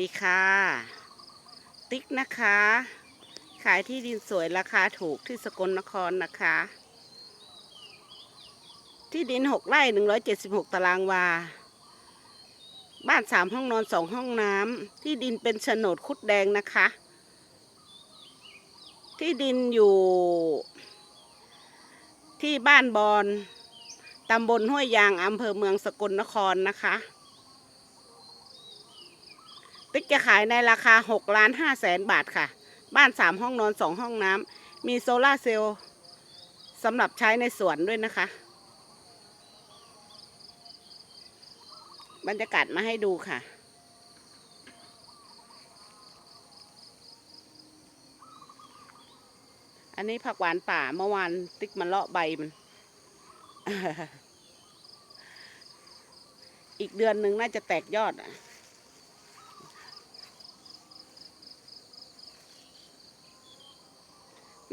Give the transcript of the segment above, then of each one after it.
ดีค่ะ ติ๊กนะคะ ขายที่ดินสวยราคาถูกที่สกลนครนะคะ ที่ดินหกไร่หนึ่งร้อยเจ็ดสิบหกตารางวา บ้านสามห้องนอนสองห้องน้ำที่ดินเป็นโฉนดคุดแดงนะคะ ที่ดินอยู่ ที่บ้านบอนตำบลห้วยยางอำเภอเมืองสกลนครนะคะ ติ๊กจะขายในราคา6ล้าน5แสนบาทค่ะ บ้าน 3 ห้องนอน 2 ห้องน้ำมีโซลาเซลล์สำหรับใช้ในสวนด้วยนะคะ บรรยากาศมาให้ดูค่ะ อันนี้ผักหวานป่าเมื่อวานติ๊กมันเลาะใบมัน อีกเดือนหนึ่งน่าจะแตกยอดอะ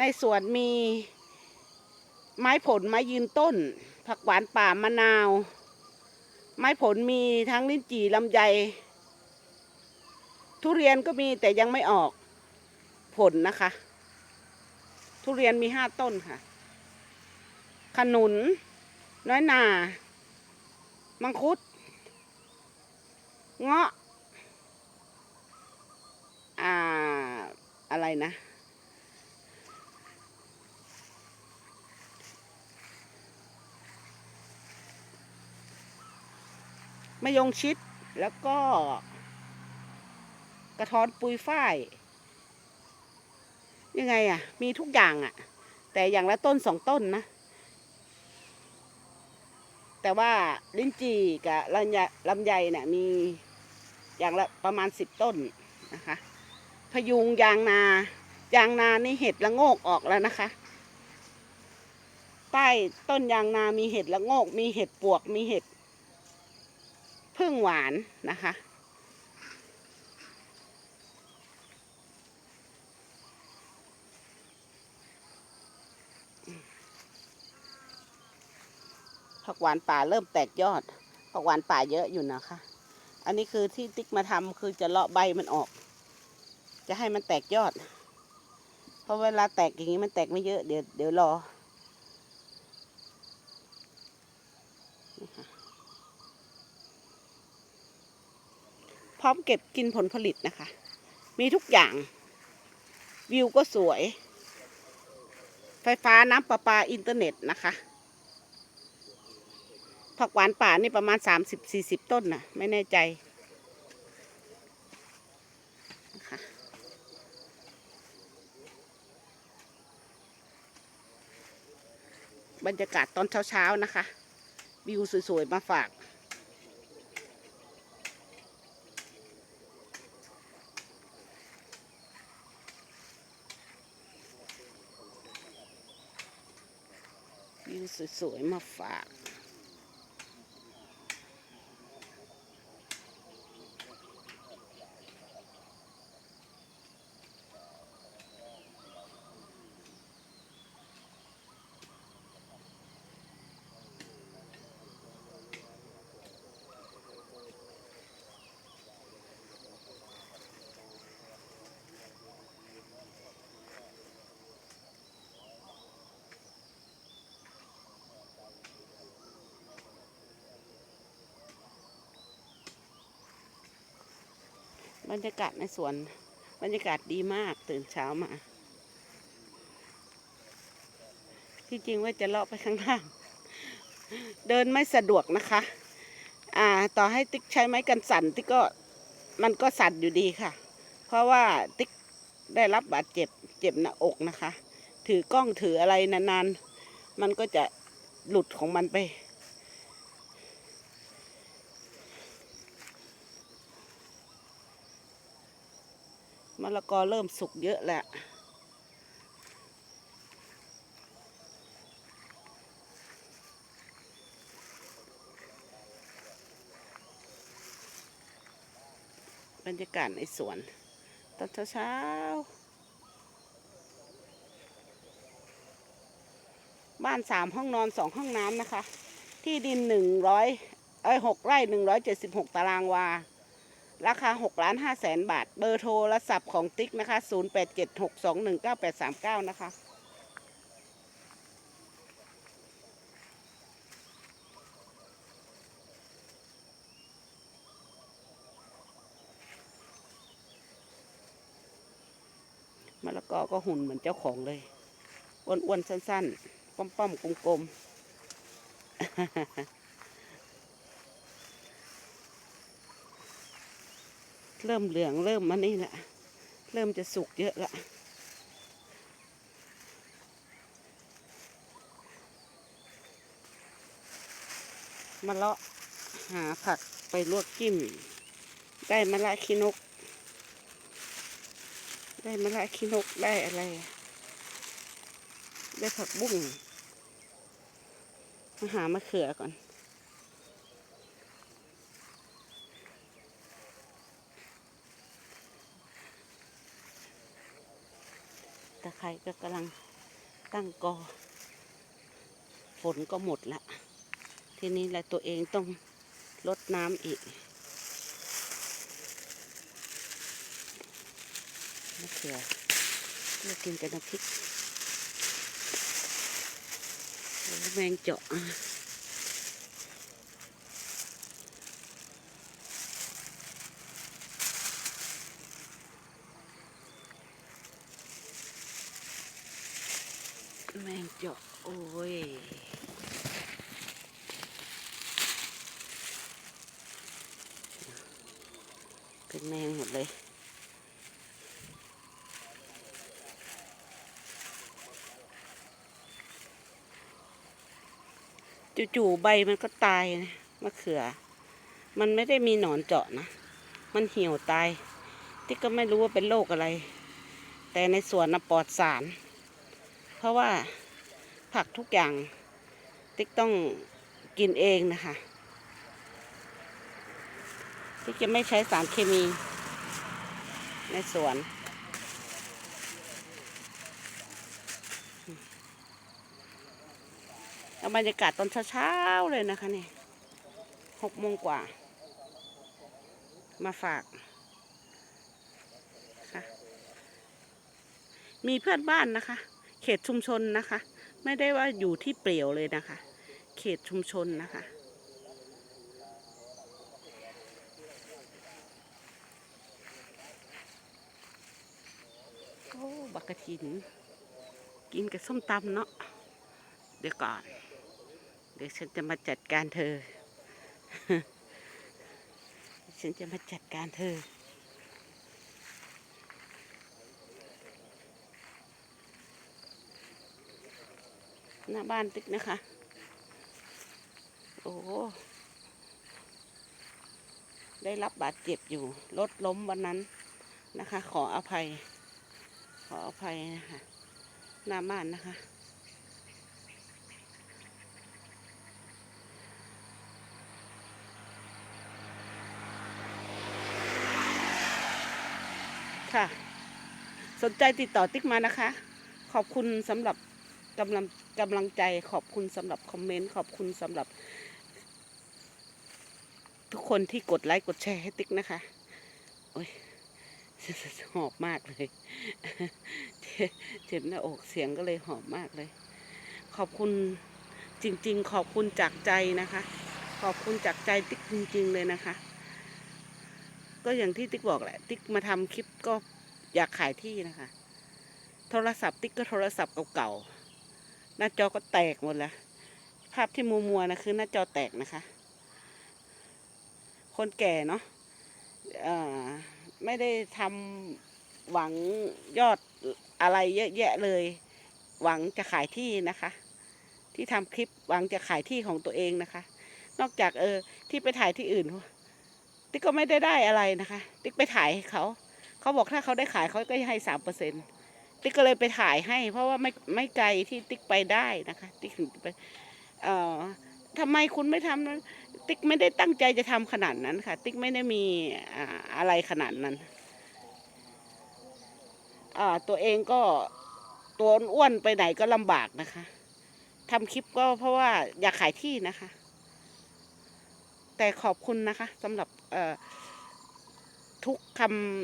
ในสวนมีไม้ผลไม้ยืนต้น ผักหวานป่ามะนาว ไม้ผลมีทั้งลิ้นจี่ลำไย ทุเรียนก็มีแต่ยังไม่ออกผลนะคะ ทุเรียนมีห้าต้นค่ะ ขนุน น้อยหนา มังคุด เงาะ อ่า อะไรนะ มะยงชิดแล้วก็ กระท้อนปุยฝ้าย ยังไงอะ มีทุกอย่างอะ แต่อย่างละต้นสองต้นนะ แต่ว่าลิ้นจี่กับลำไยลำไยเนี่ยมีอย่างละประมาณสิบต้นนะคะ พยุงยางนา ยางนานี่เห็ดละโงกออกแล้วนะคะใต้ต้นยางนา มีเห็ดละโงก มีเห็ดปวก มีเห็ด พึ่งหวานนะคะ ผักหวานป่าเริ่มแตกยอด ผักหวานป่าเยอะอยู่นะคะ อันนี้คือที่ติ๊กมาทำคือจะเลาะใบมันออก จะให้มันแตกยอด เพราะเวลาแตกอย่างนี้มันแตกไม่เยอะเดี๋ยวเดี๋ยวรอ พร้อมเก็บกินผลผลิตนะคะ มีทุกอย่าง วิวก็สวย ไฟฟ้าน้ำประปาอินเทอร์เน็ตนะคะ ผักหวานป่านี่ประมาณ 30-40 ต้นนะไม่แน่ใจนะคะบรรยากาศตอนเช้าๆนะคะ วิวสวยๆ มาฝาก วิวสวยๆมาฝาก บรรยากาศในสวน บรรยากาศดีมากตื่นเช้ามา ที่จริงว่าจะเลาะไปข้างล่าง เดินไม่สะดวกนะคะ อ่าต่อให้ติ๊กใช้ไม้กันสั่นติ๊กก็มันก็สั่นอยู่ดีค่ะ เพราะว่าติ๊กได้รับบาดเจ็บเจ็บหน้าอกนะคะ ถือกล้องถืออะไรนานๆ มันก็จะหลุดของมันไป มะละกอเริ่มสุกเยอะแล้วบรรยากาศในสวนตอนเช้าๆบ้านสามห้องนอนสองห้องน้ำนะคะ ที่ดินหนึ่งร้อยเอ้ยหกไร่หนึ่งร้อยเจ็ดสิบหกตารางวา ราคา6ล้าน5แสนบาท เบอร์โทรศัพท์ของติ๊กนะคะ 0876219839 นะคะ มะละกอก็หุ่นเหมือนเจ้าของเลย อ้วนๆ สั้นๆ ป้อมๆ กลมๆ เริ่มเหลืองเริ่มมานี่แหละเริ่มจะสุกเยอะละมาเลาะหาผักไปลวกจิ้ม ได้มะละขี้นก ได้มะละขี้นกได้อะไร ได้ผักบุ้งมาหามะเขือก่อน ตะไคร้ก็กำลังตั้งกอ ฝนก็หมดละ ทีนี้แหละตัวเองต้องลดน้ำอีกมะเขือเลือกกินกับน้ำพริกแมงเจาะ แมงเจาะโอ้ยเป็นแมงหมดเลยจู่ๆใบมันก็ตายนะมะเขือ มันไม่ได้มีหนอนเจาะนะ มันเหี่ยวตาย ที่ก็ไม่รู้ว่าเป็นโรคอะไร แต่ในสวนนะปลอดสาร เพราะว่าผักทุกอย่างติ๊กต้องกินเองนะคะที่จะไม่ใช้สารเคมีในสวน เอาบรรยากาศตอนเช้าๆเลยนะคะนี่หกโมงกว่า มาฝากมีเพื่อนบ้านนะคะ เขตชุมชนนะคะ ไม่ได้ว่าอยู่ที่เปลี่ยวเลยนะคะ เขตชุมชนนะคะ โอ้บักกะทิน กินกับส้มตำเนาะเดี๋ยวก่อน เดี๋ยวฉันจะมาจัดการเธอ ฉันจะมาจัดการเธอ หน้าบ้านติ๊กนะคะ โอ้ได้รับบาดเจ็บอยู่ รถล้มวันนั้นนะคะ ขออภัย ขออภัยนะคะ หน้าบ้านนะคะ ค่ะ สนใจติดต่อติ๊กมานะคะ ขอบคุณสำหรับ กำลังกำลังใจขอบคุณสำหรับคอมเมนต์ขอบคุณสำหรับ ทุกคนที่กดไลค์กดแชร์ให้ติ๊กนะคะ โอ้ยหอบมากเลยเจ็บหน้าอกเสียงก็เลยหอบมากเลย ขอบคุณจริง ๆ ขอบคุณจากใจนะคะ ขอบคุณจากใจติ๊กจริง ๆ เลยนะคะ ก็อย่างที่ติ๊กบอกแหละ ติ๊กมาทำคลิปก็อยากขายที่นะคะ โทรศัพท์ติ๊กก็โทรศัพท์เก่าๆ น้าจอก็แตกหมดล้วภาพที่มัวๆนะคือหน้าจอแตกนะคะ คนแก่เนาะไม่ได้ทำหวังยอดอะไรเยอะแยะเลย หวังจะขายที่นะคะ ที่ทำคลิปหวังจะขายที่ของตัวเองนะคะ นอกจากเออที่ไปถ่ายที่อื่นติ๊กก็ไม่ได้ได้อะไรนะคะ ติ๊กไปถ่ายให้เขา เขาบอกถ้าเขาได้ขายเขาก็ให้สามเปอร์เซ็นติ๊ ติ๊ก็เลยไปถ่ายให้ เพราะว่าไม่ไม่ไกลที่ติ๊กไปได้นะคะ ติ๊กถึงไปเอ่อทำไมคุณไม่ทำติ๊กไม่ได้ตั้งใจจะทำขนาดนั้นค่ะ ติ๊กไม่ได้มีอ่าอะไรขนาดนั้นอ่าตัวเองก็ตัวอ้วนไปไหนก็ลำบากนะคะทำคลิปก็เพราะว่าอยากขายที่นะคะ แต่ขอบคุณนะคะสำหรับเอ่อทุกค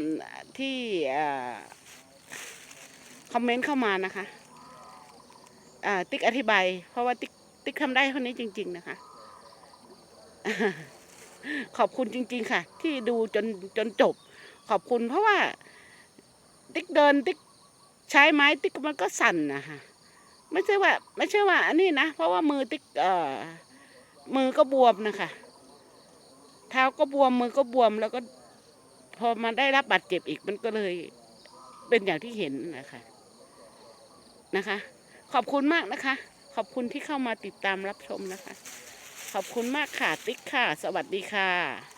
ำที่อ่อ คอมเมนต์เข้ามานะคะอ่าติ๊กอธิบาย เพราะว่าติ๊กติ๊กทำได้เท่านี้จริง ๆ นะคะ ขอบคุณจริง ๆ ค่ะ ที่ดูจนจนจบ ขอบคุณเพราะว่า ติ๊กเดินติ๊กใช้ไม้ติ๊กมันก็สั่นนะคะไม่ใช่ว่า ไม่ใช่ว่า อันนี้นะ เพราะว่ามือติ๊กเอ่อมือก็บวมนะคะเท้าก็บวมมือก็บวมแล้วก็พอมาได้รับบาดเจ็บอีกมันก็เลยเป็นอย่างที่เห็นนะคะ นะคะ ขอบคุณมากนะคะ ขอบคุณที่เข้ามาติดตามรับชมนะคะ ขอบคุณมากค่ะติ๊กค่ะ สวัสดีค่ะ